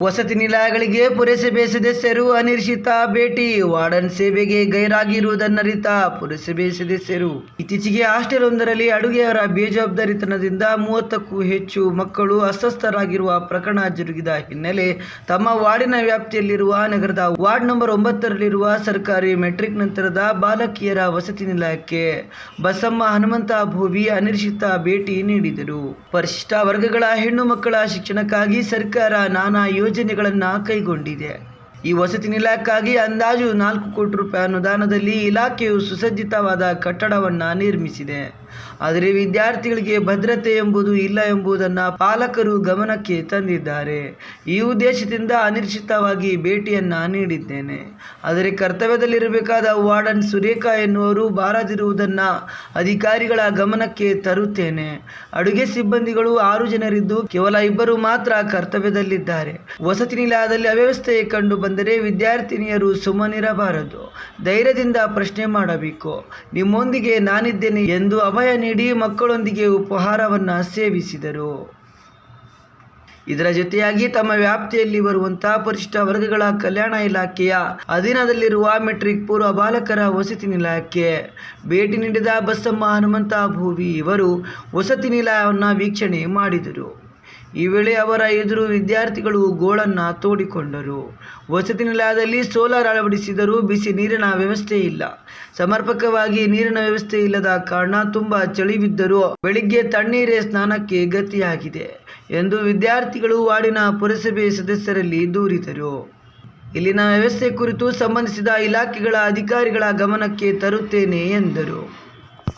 ವಸತಿ ನಿಲಯಗಳಿಗೆ ಪುರಸಭೆ ಸದಸ್ಯರು ಅನಿರೀಕ್ಷಿತ ಭೇಟಿ. ವಾರ್ಡನ್ ಸೇವೆಗೆ ಗೈರಾಗಿರುವುದನ್ನರಿತ ಪುರಸಭೆ ಸದಸ್ಯರು ಇತ್ತೀಚೆಗೆ ಹಾಸ್ಟೆಲ್ ಒಂದರಲ್ಲಿ ಅಡುಗೆಯವರ ಬೇಜವಾಬ್ದಾರಿತನದಿಂದ ಮೂವತ್ತಕ್ಕೂ ಹೆಚ್ಚು ಮಕ್ಕಳು ಅಸ್ವಸ್ಥರಾಗಿರುವ ಪ್ರಕರಣ ಜರುಗಿದ ಹಿನ್ನೆಲೆ ತಮ್ಮ ವಾರ್ಡಿನ ವ್ಯಾಪ್ತಿಯಲ್ಲಿರುವ ನಗರದ ವಾರ್ಡ್ ನಂಬರ್ ಒಂಬತ್ತರಲ್ಲಿರುವ ಸರ್ಕಾರಿ ಮೆಟ್ರಿಕ್ ನಂತರದ ಬಾಲಕಿಯರ ವಸತಿ ನಿಲಯಕ್ಕೆ ಬಸಮ್ಮ ಹನುಮಂತ ಭೂವಿ ಅನಿರೀಕ್ಷಿತ ಭೇಟಿ ನೀಡಿದರು. ಪರಿಶಿಷ್ಟ ವರ್ಗಗಳ ಹೆಣ್ಣು ಮಕ್ಕಳ ಶಿಕ್ಷಣಕ್ಕಾಗಿ ಸರ್ಕಾರ ನಾನಾ ಯೋಜನೆಗಳನ್ನು ಕೈಗೊಂಡಿದೆ. ಈ ವಸತಿ ನಿಲಯಕ್ಕಾಗಿ ಅಂದಾಜು ನಾಲ್ಕು ಕೋಟಿ ರೂಪಾಯಿ ಅನುದಾನದಲ್ಲಿ ಇಲಾಖೆಯು ಸುಸಜ್ಜಿತವಾದ ಕಟ್ಟಡವನ್ನು ನಿರ್ಮಿಸಿದೆ. ಆದರೆ ವಿದ್ಯಾರ್ಥಿಗಳಿಗೆ ಭದ್ರತೆ ಎಂಬುದು ಇಲ್ಲ ಎಂಬುದನ್ನು ಪಾಲಕರು ಗಮನಕ್ಕೆ ತಂದಿದ್ದಾರೆ. ಈ ಉದ್ದೇಶದಿಂದ ಅನಿರೀಕ್ಷಿತವಾಗಿ ಭೇಟಿಯನ್ನು ನೀಡಿದ್ದೇನೆ. ಆದರೆ ಕರ್ತವ್ಯದಲ್ಲಿರಬೇಕಾದ ವಾರ್ಡನ್ ಸುರೇಖಾ ಎನ್ನುವರು ಬಾರದಿರುವುದನ್ನು ಅಧಿಕಾರಿಗಳ ಗಮನಕ್ಕೆ ತರುತ್ತೇನೆ. ಅಡುಗೆ ಸಿಬ್ಬಂದಿಗಳು ಆರು ಜನರಿದ್ದು ಕೇವಲ ಇಬ್ಬರು ಮಾತ್ರ ಕರ್ತವ್ಯದಲ್ಲಿದ್ದಾರೆ. ವಸತಿ ನಿಲಯದಲ್ಲಿ ಅವ್ಯವಸ್ಥೆ ಕಂಡು ಬಂದರೆ ವಿದ್ಯಾರ್ಥಿನಿಯರು ಸುಮ್ಮನಿರಬಾರದು. ಧೈರ್ಯದಿಂದ ಪ್ರಶ್ನೆ ಮಾಡಬೇಕು. ನಿಮ್ಮೊಂದಿಗೆ ನಾನಿದ್ದೇನೆ ಎಂದು ಅಭಯ ನೀಡಿ ಮಕ್ಕಳೊಂದಿಗೆ ಉಪಹಾರವನ್ನು ಸೇವಿಸಿದರು. ಇದರ ಜೊತೆಯಾಗಿ ತಮ್ಮ ವ್ಯಾಪ್ತಿಯಲ್ಲಿ ಬರುವಂತಹ ಪರಿಶಿಷ್ಟ ವರ್ಗಗಳ ಕಲ್ಯಾಣ ಇಲಾಖೆಯ ಅಧೀನದಲ್ಲಿರುವ ಮೆಟ್ರಿಕ್ ಪೂರ್ವ ಬಾಲಕರ ವಸತಿ ನಿಲಯಕ್ಕೆ ಭೇಟಿ ನೀಡಿದ ಬಸಮ್ಮ ಹನುಮಂತ ಭೂವಿ ಇವರು ವಸತಿ ನಿಲಯವನ್ನು ವೀಕ್ಷಣೆ ಮಾಡಿದರು. ಈ ವೇಳೆ ಅವರ ಎದುರು ವಿದ್ಯಾರ್ಥಿಗಳು ಗೋಳನ್ನು ತೋಡಿಕೊಂಡರು. ವಸತಿ ನಿಲಯದಲ್ಲಿ ಸೋಲಾರ್ ಅಳವಡಿಸಿದರೂ ಬಿಸಿ ನೀರಿನ ವ್ಯವಸ್ಥೆ ಇಲ್ಲ. ಸಮರ್ಪಕವಾಗಿ ನೀರಿನ ವ್ಯವಸ್ಥೆ ಇಲ್ಲದ ಕಾರಣ ತುಂಬ ಚಳಿಬಿದ್ದರೂ ಬೆಳಿಗ್ಗೆ ತಣ್ಣೀರೇ ಸ್ನಾನಕ್ಕೆ ಗತಿಯಾಗಿದೆ ಎಂದು ವಿದ್ಯಾರ್ಥಿಗಳು ವಾರ್ಡಿನ ಪುರಸಭೆ ಸದಸ್ಯರಲ್ಲಿ ದೂರಿದರು. ಇಲ್ಲಿನ ವ್ಯವಸ್ಥೆ ಕುರಿತು ಸಂಬಂಧಿಸಿದ ಇಲಾಖೆಗಳ ಅಧಿಕಾರಿಗಳ ಗಮನಕ್ಕೆ ತರುತ್ತೇನೆ ಎಂದರು.